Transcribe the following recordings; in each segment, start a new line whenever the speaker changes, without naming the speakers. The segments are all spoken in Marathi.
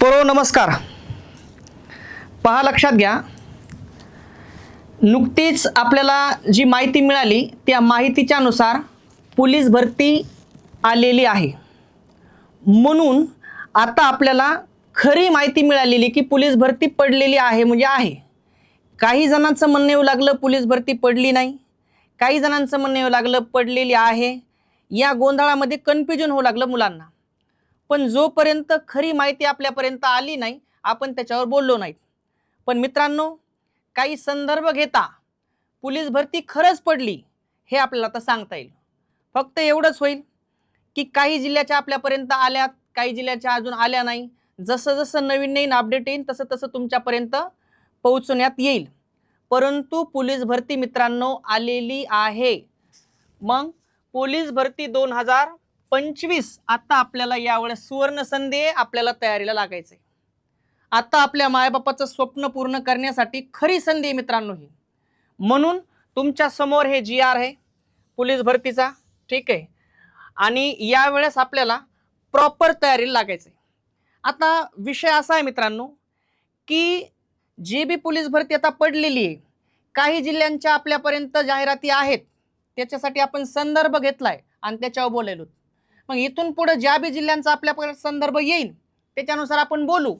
परो नमस्कार. पहा लक्षात घ्या. नुकतीच आपल्याला जी माहिती मिळाली त्या माहितीच्यानुसार पोलीस भरती आलेली आहे. म्हणून आता आपल्याला खरी माहिती मिळालेली की पोलीस भरती पडलेली आहे म्हणजे आहे. काही जणांचं म्हणणं येऊ लागलं पोलीस भरती पडली नाही. काही जणांचं म्हणणं येऊ लागलं पडलेली आहे. या गोंधळामध्ये कन्फ्युजन होऊ लागलं मुलांना. पण जोपर्यंत खरी माहिती आपल्यापर्यंत आली नाही आपण त्याच्यावर बोललो नाहीत. पण मित्रांनो काही संदर्भ घेता पोलीस भरती खरंच पडली हे आपल्याला आता सांगता येईल. फक्त एवढंच होईल की काही जिल्ह्याच्या आपल्यापर्यंत आल्यात काही जिल्ह्याच्या अजून आल्या नाही. जसं जसं नवीन नवीन अपडेट येईल तसं तसं तुमच्यापर्यंत पोहोचवण्यात येईल. परंतु पोलीस भरती मित्रांनो आलेली आहे. मग पोलीस भरती दोन हजार पंचवीस आता आपल्याला यावेळेस सुवर्ण संधी आपल्याला तयारीला लागायचे आता आपल्या मायबापाचं स्वप्न पूर्ण करण्यासाठी खरी संधी मित्रांनो ही. म्हणून तुमच्यासमोर हे जी आर आहे पोलीस भरतीचा ठीक आहे. आणि यावेळेस आपल्याला प्रॉपर तयारीला लागायचंय. आता विषय असा आहे मित्रांनो की जी बी पोलीस भरती आता पडलेली आहे काही जिल्ह्यांच्या आपल्यापर्यंत जाहिराती आहेत त्याच्यासाठी आपण संदर्भ घेतलाय आणि त्याच्यावर बोलायलो. मग इथून पुढे ज्या बी जिल्ह्यांचा आपल्यापर्यंत संदर्भ येईल त्याच्यानुसार आपण बोलू.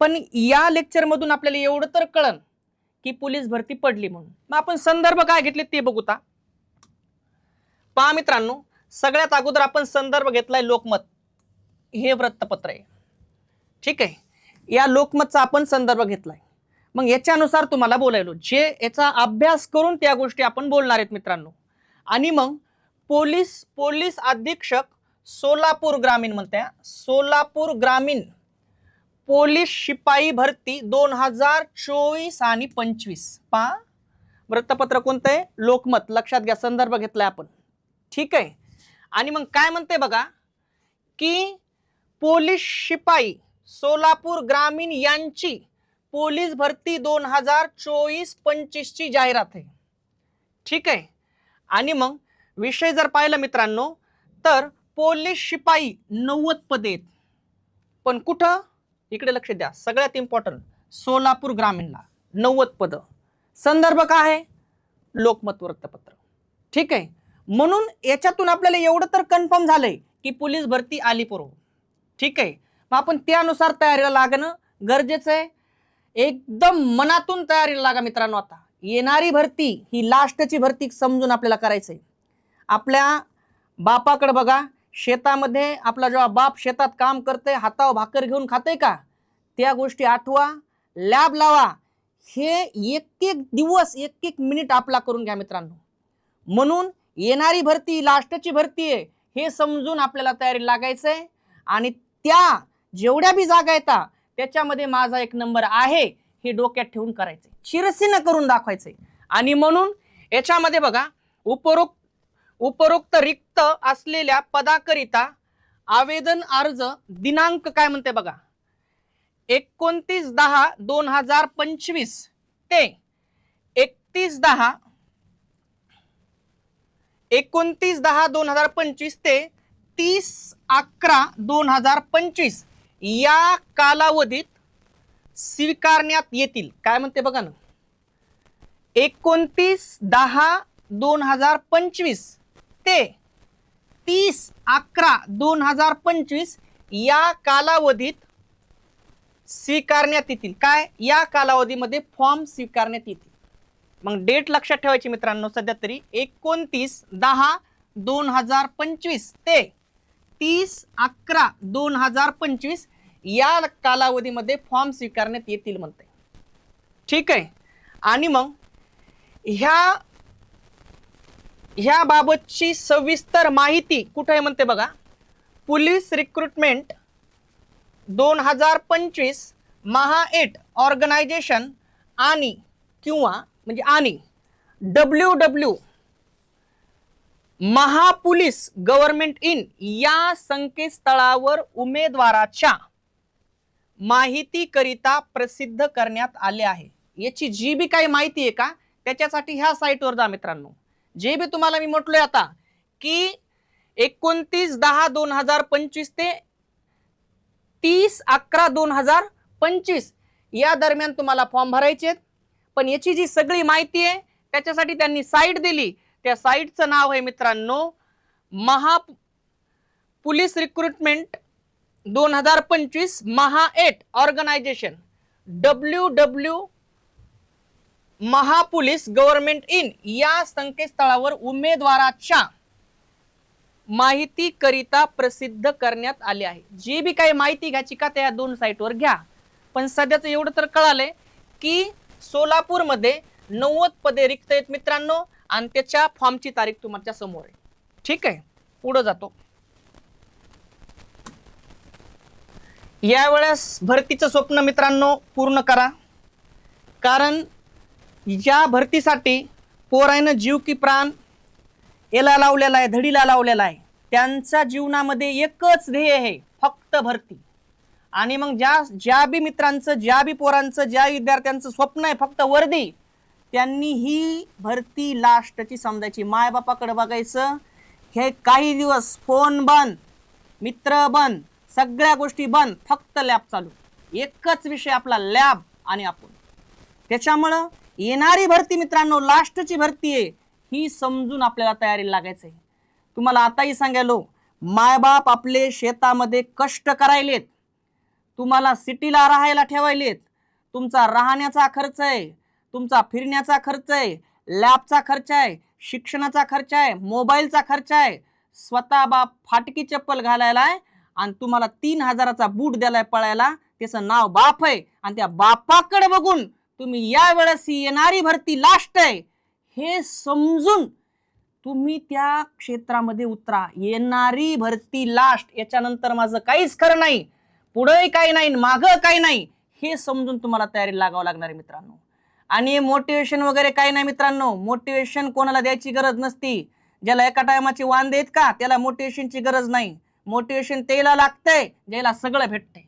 पण या लेक्चरमधून आपल्याला एवढं तर कळन की पोलीस भरती पडली म्हणून. मग आपण संदर्भ काय घेतले ते बघूता पहा मित्रांनो सगळ्यात अगोदर आपण संदर्भ घेतलाय लोकमत. हे वृत्तपत्र आहे. ठीक आहे? या लोकमतचा आपण संदर्भ घेतलाय. मग याच्यानुसार तुम्हाला बोलायलो. जे याचा अभ्यास करून त्या गोष्टी आपण बोलणार आहेत मित्रांनो. आणि मग पोलीस पोलीस अधीक्षक सोलापूर ग्रामीण म्हणत्या सोलापूर ग्रामीण पोलीस शिपाई भरती दोन हजार चोवीस आणि पंचवीस. पहा. वृत्तपत्र कोणतं आहे लोकमत. लक्षात घ्या संदर्भ घेतलाय आपण. ठीक आहे. आणि मग काय म्हणते बघा की पोलीस शिपाई सोलापूर ग्रामीण यांची पोलीस भरती दोन हजार चोवीस पंचवीसची जाहिरात आहे. ठीक आहे. आणि मग विषय जर पाहिला मित्रांनो तर पोलीस शिपाई नव्वद पदे आहेत. पण कुठं? इकडे लक्ष द्या. सगळ्यात इम्पॉर्टंट सोलापूर ग्रामीणला नव्वद पद. संदर्भ काय आहे? लोकमत वृत्तपत्र. ठीक आहे? म्हणून याच्यातून आपल्याला एवढं तर कन्फर्म झालंय की पोलीस भरती आली पूर्व ठीक आहे? मग आपण त्यानुसार तयारीला लागणं गरजेचं आहे. एकदम मनातून तयारीला लागा मित्रांनो आता. येणारी भरती ही लास्टची भरती समजून आपल्याला करायचं आहे आपल्या बापाकडे बघा. शेतामध्ये आपला जेव्हा बाप शेतात काम करते हातावर भाकर घेऊन खाते का? त्या गोष्टी आठवा लॅब लावा. हे एक एक दिवस एक एक मिनिट आपला करून घ्या मित्रांनो. म्हणून येणारी भरती लास्टची भरती आहे हे समजून आपल्याला तयारी लागायचं आहे आणि त्या जेवढ्या बी जागा येतात त्याच्यामध्ये माझा एक नंबर आहे हे डोक्यात ठेवून करायचे शिरसीनं करून दाखवायचे आणि म्हणून याच्यामध्ये बघा उपरोक्त उपरोक्त रिक्त असलेल्या पदाकरिता आवेदन अर्ज दिनांक काय म्हणते बघा? एकोणतीस दहा दोन हजार पंचवीस ते एकतीस दहा एकोणतीस दहा दोन हजार पंचवीस ते तीस अकरा दोन हजार पंचवीस या कालावधीत स्वीकारण्यात येतील. काय म्हणते बघा ना? एकोणतीस दहा दोन हजार पंचवीस ते तीस अकरा दोन हजार पंचवीस या कालावधीत स्वीकारण्यात येतील. काय? या कालावधीमध्ये फॉर्म स्वीकारण्यात येतील. मग डेट लक्षात ठेवायची मित्रांनो सध्या तरी एकोणतीस दहा दोन हजार पंचवीस ते तीस अकरा दोन हजार पंचवीस या कालावधीमध्ये फॉर्म स्वीकारण्यात येतील म्हणते ठीक आहे? आणि मग ह्या ह्या बाबतची सविस्तर माहिती कुठे आहे म्हणते बघा? पोलीस रिक्रुटमेंट दोन हजार पंचवीस महा एट ऑर्गनायझेशन आणि किंवा म्हणजे आणि W W Mahapolice government in या संकेतस्थळावर उमेदवाराच्या माहितीकरिता प्रसिद्ध करण्यात आले आहे. याची जी बी काही माहिती आहे का? त्याच्यासाठी ह्या साईटवर जा मित्रांनो. जे बी तुम्हाला मी म्हटलोय आता की एकोणतीस दहा दोन हजार पंचवीस ते तीस अकरा दोन हजार पंचवीस या दरम्यान तुम्हाला फॉर्म भरायचे आहेत. पण याची जी सगळी माहिती आहे त्याच्यासाठी त्यांनी साईट दिली. त्या साईटचं नाव आहे मित्रांनो महा पोलीस रिक्रुटमेंट दोन हजार पंचवीस महा eight organisation W W Mahapolice government in या संकेतस्थळावर उमेदवाराच्या माहितीकरिता प्रसिद्ध करण्यात आले आहे. जी बी काही माहिती घ्यायची का त्या दोन साईटवर घ्या. पण सध्याचं एवढं तर कळालंय की सोलापूरमध्ये नव्वद पदे रिक्त आहेत मित्रांनो आणि त्याच्या फॉर्मची तारीख तुमच्यासमोर आहे. ठीक आहे? पुढं जातो. यावेळेस भरतीचं स्वप्न मित्रांनो पूर्ण करा. कारण या भरतीसाठी पोरायनं जीव की प्राण याला लावलेला आहे धडीला लावलेला आहे त्यांचा जीवनामध्ये एकच ध्येय आहे फक्त भरती. आणि मग ज्या ज्या बी मित्रांचं ज्या बी पोरांचं ज्या विद्यार्थ्यांचं स्वप्न आहे फक्त वर्दी त्यांनी ही भरती लास्टची समजायची. मायबापाकडे बघायचं हे काही दिवस फोन बंद मित्र बंद सगळ्या गोष्टी बंद फक्त लॅब चालू. एकच विषय आपला लॅब आणि आपण. त्याच्यामुळं येणारी भरती मित्रांनो लास्टची भरती आहे. ही समजून आपल्याला तयारीला लागायचं आहे तुम्हाला आताही सांगायलो मायबाप आपले शेतामध्ये कष्ट करायलेत. तुम्हाला सिटीला राहायला ठेवायलेत. तुमचा राहण्याचा खर्च आहे तुमचा फिरण्याचा खर्च आहे लॅबचा खर्च आहे शिक्षणाचा खर्च आहे मोबाईलचा खर्च आहे. स्वतः बाप फाटकी चप्पल घालायला आहे आणि तुम्हाला तीन हजाराचा बूट द्यायला पळायला. त्याचं नाव बाप आहे आणि त्या बापाकडे बघून तुम्ही या वेळेस येणारी भरती लास्ट आहे. हे समजून तुम्ही त्या क्षेत्रामध्ये उतरा. येणारी भरती लास्ट याच्यानंतर माझं काहीच खरं नाही. पुढंही काही नाही मागं काही नाही. हे समजून तुम्हाला तयारी लागावं लागणार आहे मित्रांनो. आणि मोटिवेशन वगैरे काही नाही मित्रांनो. मोटिवेशन कोणाला द्यायची गरज नसती. ज्याला एका टायमाची वान देत का त्याला मोटिवेशनची गरज नाही. मोटिवेशन त्याला लागतंय ज्याला सगळं भेटतंय.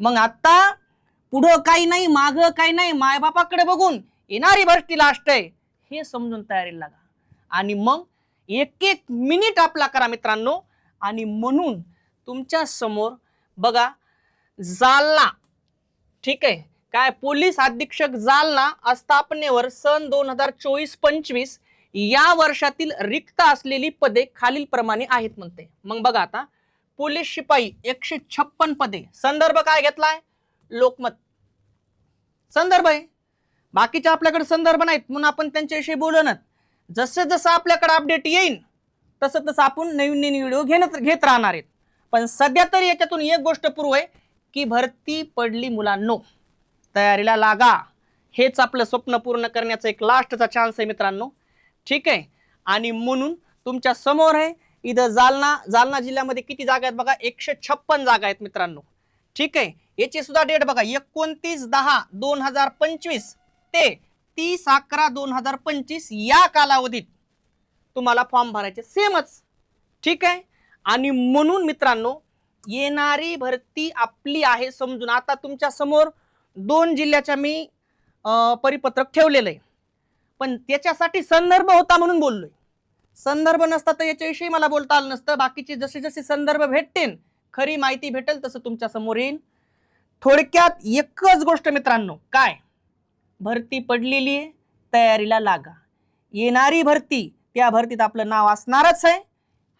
मग आता पुढं काही नाही माग काही नाही मायबापाकडे बघून येणारी भरती लास्ट आहे. हे समजून तयारीला लागा. आणि मग एक एक मिनिट आपला करा मित्रांनो. आणि म्हणून तुमच्यासमोर बघा जालना. ठीक आहे? काय पोलीस अधीक्षक जालना आस्थापनेवर सन दोन हजार चोवीस पंचवीस या वर्षातील रिक्त असलेली पदे खालीलप्रमाणे आहेत म्हणते. मग बघा आता पोलीस शिपाई एकशे छप्पन पदे. संदर्भ काय घेतलाय? लोकमत. संदर्भ आहे. बाकीच्या आपल्याकडे संदर्भ नाहीत म्हणून आपण त्यांच्याविषयी बोलणार जसं जसं आपल्याकडे अपडेट येईल तसं तसं आपण नवीन नवीन व्हिडिओ घेणं घेत राहणार आहेत. पण सध्या तरी याच्यातून एक गोष्ट पूर्व आहे की भरती पडली मुलांनो. तयारीला लागा. हेच आपलं स्वप्न पूर्ण करण्याचा एक लास्टचा चान्स आहे मित्रांनो. ठीक आहे? आणि म्हणून तुमच्यासमोर आहे इथं जालना जालना जिल्ह्यामध्ये किती जागा आहेत बघा? एकशे छप्पन जागा आहेत मित्रांनो. ठीक आहे. याची सुद्धा डेट बघा. एकोणतीस दहा दोन हजार पंचवीस ते तीस अकरा दोन हजार पंचवीस या कालावधीत तुम्हाला फॉर्म भरायचे सेमच ठीक आहे? आणि म्हणून मित्रांनो येणारी भरती आपली आहे समजून. आता तुमच्यासमोर दोन जिल्ह्याच्या मी परिपत्रक ठेवलेलं आहे. पण त्याच्यासाठी संदर्भ होता म्हणून बोललोय. संदर्भ नसता तर याच्याविषयी मला बोलता आलं नसतं. बाकीचे जसे जसे संदर्भ भेटतील खरी माहिती भेटेल तसं तुमच्यासमोर येईल थोडक्यात एकच गोष्ट मित्रांनो काय? भरती पडलेली आहे तयारीला लागा. येणारी भरती त्या भरतीत आपलं नाव असणारच आहे.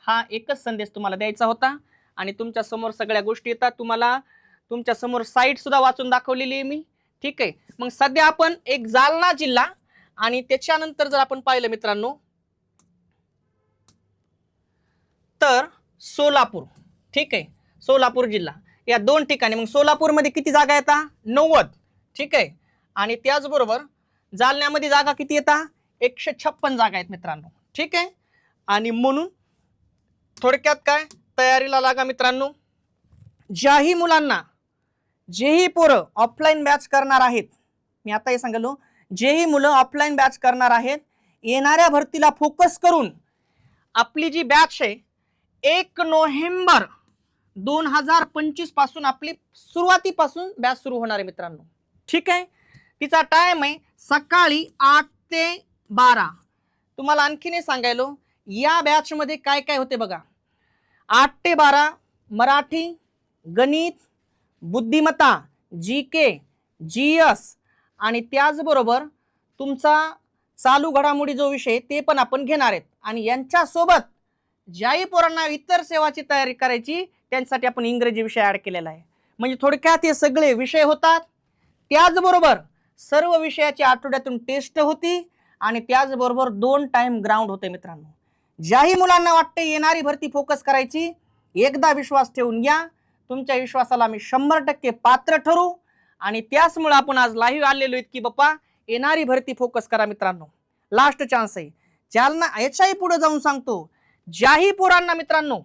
हा एकच संदेश तुम्हाला द्यायचा होता आणि तुमच्यासमोर सगळ्या गोष्टी येतात. तुम्हाला तुमच्यासमोर साईट सुद्धा वाचून दाखवलेली आहे मी. ठीक आहे? मग सध्या आपण एक जालना जिल्हा आणि त्याच्यानंतर जर आपण पाहिलं मित्रांनो तर सोलापूर. ठीक आहे? सोलापूर जिल्हा. या दोन ठिकाणी मग सोलापूरमध्ये किती जागा येतात नव्वद. ठीक आहे? आणि त्याचबरोबर जालन्यामध्ये जागा किती येतात एकशे छप्पन जागा आहेत मित्रांनो. ठीक आहे? आणि म्हणून थोडक्यात काय? तयारीला लागा मित्रांनो. ज्याही मुलांना जेही पोरं ऑफलाईन बॅच करणार आहेत मी आता हे सांगलो जेही मुलं ऑफलाईन बॅच करणार आहेत येणाऱ्या भरतीला फोकस करून आपली जी बॅच आहे एक नोव्हेंबर दोन हजार पंचवीसपासून आपली सुरुवातीपासून बॅच सुरू होणार आहे मित्रांनो. ठीक आहे? तिचा टाइम आहे सकाळी आठ ते बारा. तुम्हाला आणखीन एक सांगायलो या बॅचमध्ये काय काय होते बघा. आठ ते बारा मराठी गणित बुद्धिमत्ता जी के जी एस आणि त्याचबरोबर तुमचा चालू घडामोडी जो विषय ते पण आपण घेणार आहेत. आणि यांच्यासोबत ज्याही पोरांना इतर सेवाची तयारी करायची त्यांसाठी आपण इंग्रजी विषय ॲड केलेला आहे. म्हणजे थोडक्यात हे सगळे विषय होतात. त्याचबरोबर सर्व विषयाची आठवड्यातून टेस्ट होती आणि त्याचबरोबर दोन टाइम ग्राउंड होते मित्रांनो. ज्याही मुलांना वाटते येणारी भरती फोकस करायची एकदा विश्वास ठेवून घ्या. तुमच्या विश्वासाला मी शंभर टक्के पात्र ठरू. आणि त्याचमुळे आपण आज लाईव्ह आलेलो आहेत की बाप्पा येणारी भरती फोकस करा मित्रांनो. लास्ट चान्स आहे. ज्यांना याच्याही पुढे जाऊन सांगतो ज्याही पोरांना मित्रांनो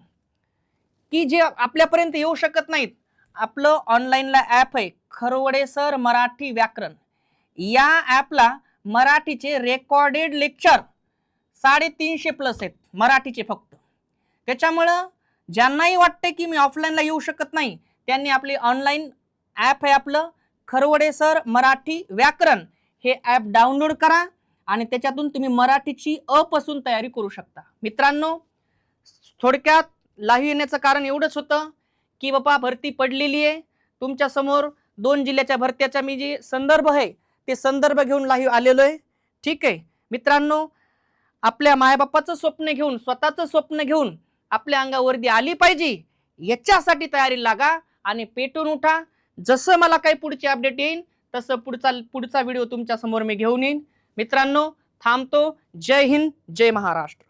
की जे आपल्यापर्यंत येऊ शकत नाहीत. आपलं ऑनलाईनला ॲप आहे खरवडे सर मराठी व्याकरण. या ॲपला मराठीचे रेकॉर्डेड लेक्चर साडेतीनशे प्लस आहेत मराठीचे फक्त. त्याच्यामुळं ज्यांनाही वाटते की मी ऑफलाईनला येऊ शकत नाही त्यांनी आपली ऑनलाईन ॲप आहे आपलं खरवडे सर मराठी व्याकरण. हे ॲप डाउनलोड करा आणि त्याच्यातून तुम्ही मराठीची अपासून तयारी करू शकता. मित्रांनो थोडक्यात लाही येण्याचं कारण एवढंच होतं की बापा भरती पडलेली आहे. तुमच्यासमोर दोन जिल्ह्याच्या भरत्याचा मी जे संदर्भ आहे ते संदर्भ घेऊन लाही आलेलो आहे. ठीक आहे. मित्रांनो आपल्या मायबापाचं स्वप्न घेऊन स्वतःचं स्वप्न घेऊन आपल्या अंगावरती आली पाहिजे याच्यासाठी तयारी लागा आणि पेटून उठा. जसं मला काही पुढची अपडेट येईन तसं पुढचा पुढचा व्हिडिओ तुमच्यासमोर मी घेऊन येईन. मित्रांनो थांबतो. जय हिंद जय महाराष्ट्र.